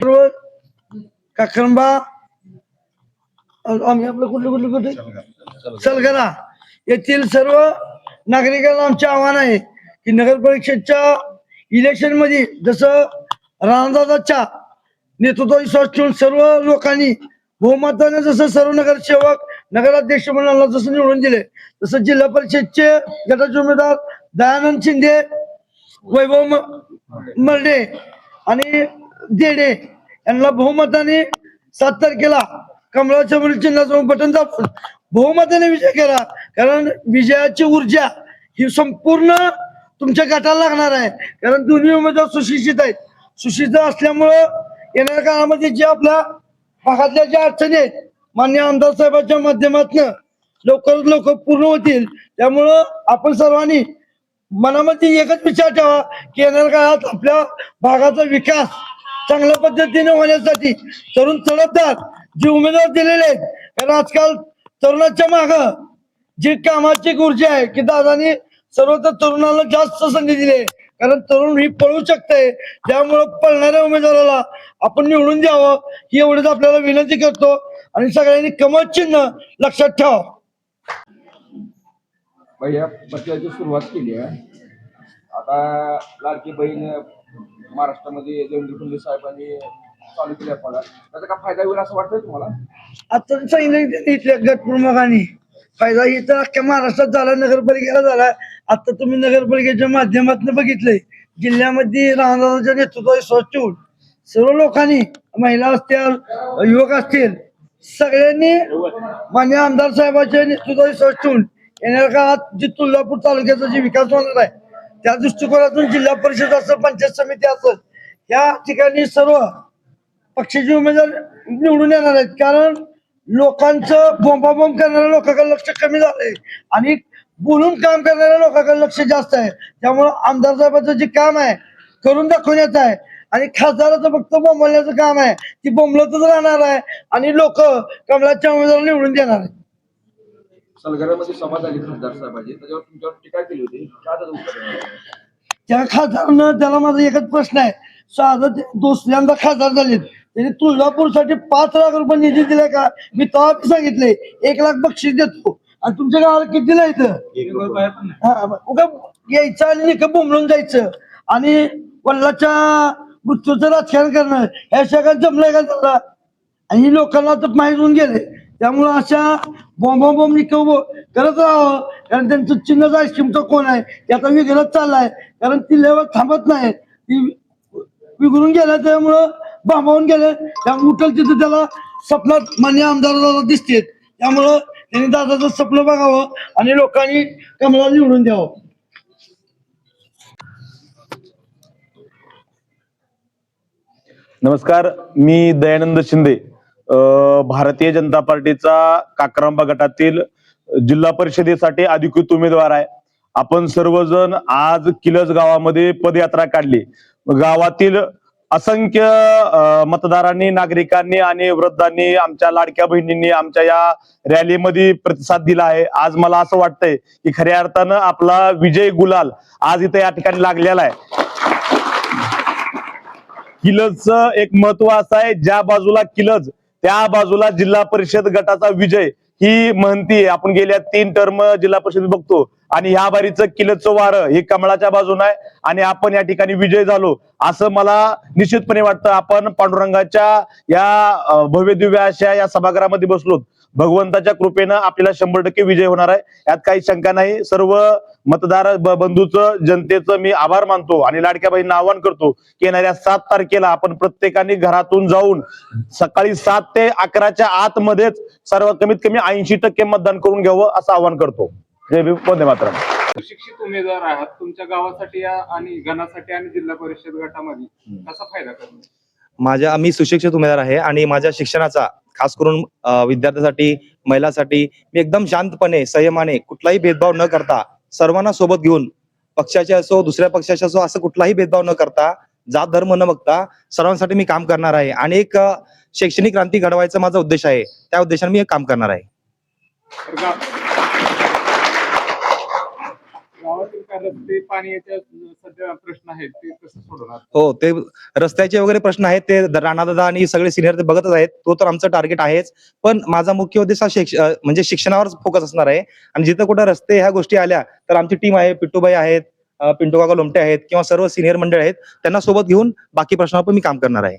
सर्व काकरंबा आम्ही आपलं कुठलं कुठलं कुठे सलगरा येथील सर्व नागरिकांना आमचे आव्हान आहे की नगर परिषदच्या इलेक्शनमध्ये जसं रामदादाच्या नेतृत्व विश्वास ठेवून सर्व लोकांनी बहुमताने जसं सर्व नगरसेवक नगराध्यक्ष मंडळाला जसं निवडून दिले तसं जिल्हा परिषदचे गटाचे उमेदवार दयानंद शिंदे वैभव म- मर्डे आणि देणे यांना बहुमताने सात तारखेला कमळाच्या मुली चिन्हाचं बटन दाबून. बहुमताने विजय करा कारण विजयाची ऊर्जा ही संपूर्ण तुमच्या गटाला लागणार आहे. कारण दोन्ही उमेदवार सुशिक्षित आहेत. सुशिक्षित असल्यामुळं येणाऱ्या काळामध्ये जे आपल्या भागातल्या ज्या अडचणी आहेत मान्य आमदार साहेबांच्या माध्यमातून लवकरात लवकर पूर्ण होतील. त्यामुळं आपण सर्वांनी मनामध्ये एकच विचार ठेवा की येणाऱ्या काळात आपल्या भागाचा विकास चांगल्या पद्धतीने होण्यासाठी तरुण तडफदार जे उमेदवार दिलेले आहेत. कारण आजकाल तरुणाच्या माग जी कामाची ऊर्जा आहे की दादानी सर्वत्र तरुणाला जास्त संधी दिली आहे. कारण तरुण ही पळू शकते त्यामुळं पळणाऱ्या उमेदवाराला आपण निवडून द्यावं ही एवढीच आपल्याला विनंती करतो. आणि सगळ्यांनी कमत चिन्ह लक्षात ठेवा. पहिल्या पत्रिकेची सुरुवात केली आहे. आता लाडकी बहीण महाराष्ट्रामध्ये देवेंद्र फडणवीस साहेबांनी चालू केल्या पडा त्याचा काय फायदा होईल असं वाटतंय तुम्हाला? आता सांगितलं इथल्या गट प्रमुखांनी फायदा ही तर अख्ख्या महाराष्ट्रात झाला नगरपालिकेला झाला. आता तुम्ही नगरपालिकेच्या माध्यमातून बघितलंय जिल्ह्यामध्ये राहणाऱ्यांच्या नेतृत्वात स्वच्छ ठेवून सर्व लोकांनी महिला असतील युवक असतील सगळ्यांनी मान्य आमदार साहेबांच्या नेतृत्वात स्वच्छ होऊन येणाऱ्या काळात जे तुळजापूर तालुक्याचा जे विकास होणार आहे त्या दृष्टिकोनातून जिल्हा परिषद असेल पंचायत समिती असेल या ठिकाणी सर्व पक्षाचे उमेदवार निवडून येणार आहेत. कारण लोकांचं बोंबाबोंब करणाऱ्या लोकांकडे लक्ष कमी झालंय. आणि बोलून काम करणाऱ्या लोकांकडे लक्ष जास्त आहे. त्यामुळं आमदार साहेबांचं जे काम आहे करून दाखवण्याचं आहे. आणि खासदाराचं फक्त बोंबलण्याचं काम आहे. ती बोंबलतच राहणार आहे. आणि लोक कमलाच्या उमेदवार निवडून देणार आहेत. सलगरामध्ये सभा झाली खासदार साहेबांची त्याच्यावर तुमच्यावर टीका केली होती. काय त्याचं उत्तर? त्या खासदारानं त्याला माझा एकच प्रश्न आहे. साधं ते दुसऱ्यांदा खासदार झालेत त्यांनी तुळजापूरसाठी पाच लाख रुपये निधी दिलाय का? मी तेव्हा बी सांगितले एक लाख बक्षीस देतो. आणि तुमच्या गावाला किती दिलं इथं? हा, उगा यायचं आणि निकं बोंबलून जायचं. आणि वडिलाच्या मृत्यूचं राजकारण करणं ह्या सगळ्यात जमलंय का त्याला? आणि ही लोकांना तर माहीत होऊन गेले. त्यामुळं अशा बॉम्बा बॉम्ब निकव करत राहावं. कारण त्यांचं चिन्ह आईस्क्रीमचं कोण आहे? त्याचा विघरत चाललाय. कारण ती लेवल थांबत नाही. ती विघरून गेल्या त्यामुळं बांबावून गेले त्यामुळे उठल तिथं त्याला स्वप्नात मान्य आमदार दिसतेत त्यामुळं त्यांनी दादाचं स्वप्न बघावं आणि लोकांनी कमला निवडून द्यावं. नमस्कार. मी दयानंद शिंदे. भारतीय जनता पार्टीचा काकरांबा गटातील जिल्हा परिषदेसाठी अधिकृत उमेदवार आहे. आपण सर्वजण आज किलज गावामध्ये पदयात्रा काढली. गावातील असंख्य मतदारांनी नागरिकांनी आणि वृद्धांनी आमच्या लाडक्या बहिणींनी आमच्या या रॅलीमध्ये प्रतिसाद दिला आहे. आज मला असं वाटतंय की खऱ्या अर्थानं आपला विजय गुलाल आज इथे या ठिकाणी लागलेला आहे. किलजचं एक महत्त्व असं आहे ज्या बाजूला किलज त्या बाजूला जिल्हा परिषद गटाचा विजय ही म्हणती आहे. आपण गेल्या तीन टर्म जिल्हा परिषद बघतो. आणि ह्या बारीचं किलजचं वारं हे कमळाच्या बाजून आहे. आणि आपण या ठिकाणी विजय झालो. असं मला निश्चितपणे वाटतं. आपण पांडुरंगाच्या या भव्य दिव्य अशा या सभागृहामध्ये बसलो भगवंताच्या कृपेनं आपल्याला शंभर टक्के विजय होणार आहे. यात काही शंका नाही. सर्व मतदार बंधूचं जनतेचं मी आभार मानतो आणि लाडक्या बहिणींना आवाहन करतो की येणाऱ्या सात तारखेला आपण प्रत्येकाने घरातून जाऊन सकाळी सात ते अकराच्या आतमध्येच सर्व कमीत कमी ऐंशी टक्के मतदान करून घ्यावं असं आवाहन करतो. जय वंदे सुशिक्षित उमेदवार आहात. तुमच्या गावासाठी आणि गणासाठी आणि जिल्हा परिषद गटामध्ये कसा फायदा करणार? माझ्या मी सुशिक्षित उमेदवार आहे आणि माझ्या शिक्षणाचा खास करून विद्यार्थ्यासाठी महिलांसाठी मी एकदम शांतपणे संयमाने कुठलाही भेदभाव न करता सर्वांना सोबत घेऊन पक्षाचे असो दुसऱ्या पक्षाचे असो असं कुठलाही भेदभाव न करता जात धर्म न बघता सर्वांसाठी मी काम करणार आहे. आणि एक शैक्षणिक क्रांती घडवायचा माझा उद्देश आहे. त्या उद्देशाने मी हे काम करणार आहे. रस्ते सध्या प्रश्न आहेत ते कसं सोडवणार? हो ते रस्त्याचे वगैरे प्रश्न आहेत ते राणादादा आणि सगळे सिनियर ते बघतच आहेत तो तर आमचं टार्गेट आहेच. पण माझा मुख्य उद्देश हा शिक्ष- अं, म्हणजे शिक्षणावर फोकस असणार आहे. आणि जिथं कुठं रस्ते ह्या गोष्टी आल्या तर आमची टीम आहे पिट्टूबाई आहेत अं, पिंटू काका लोमटे आहेत किंवा सर्व सिनियर मंडळ आहेत त्यांना सोबत घेऊन बाकी प्रश्नावर पण मी काम करणार आहे.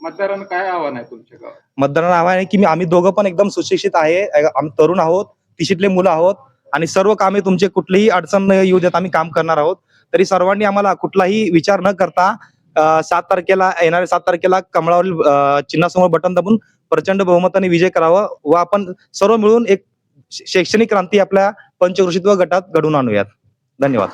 मतदारांना काय आव्हान आहे तुमच्या गावात? मतदारांना आव्हान आहे की मी आम्ही दोघं पण एकदम सुशिक्षित आहे तरुण आहोत तिशीतले मुलं आहोत आणि सर्व कामे तुमचे कुठलीही अडचण न येऊ देत आम्ही काम करणार आहोत. तरी सर्वांनी आम्हाला कुठलाही विचार न करता सात तारखेला येणाऱ्या सात तारखेला कमळावरील चिन्हासमोर बटन दाबून प्रचंड बहुमताने विजय करावा व आपण सर्व मिळून एक शैक्षणिक क्रांती आपल्या पंचकृषित्व गटात घडवून आणूयात. धन्यवाद.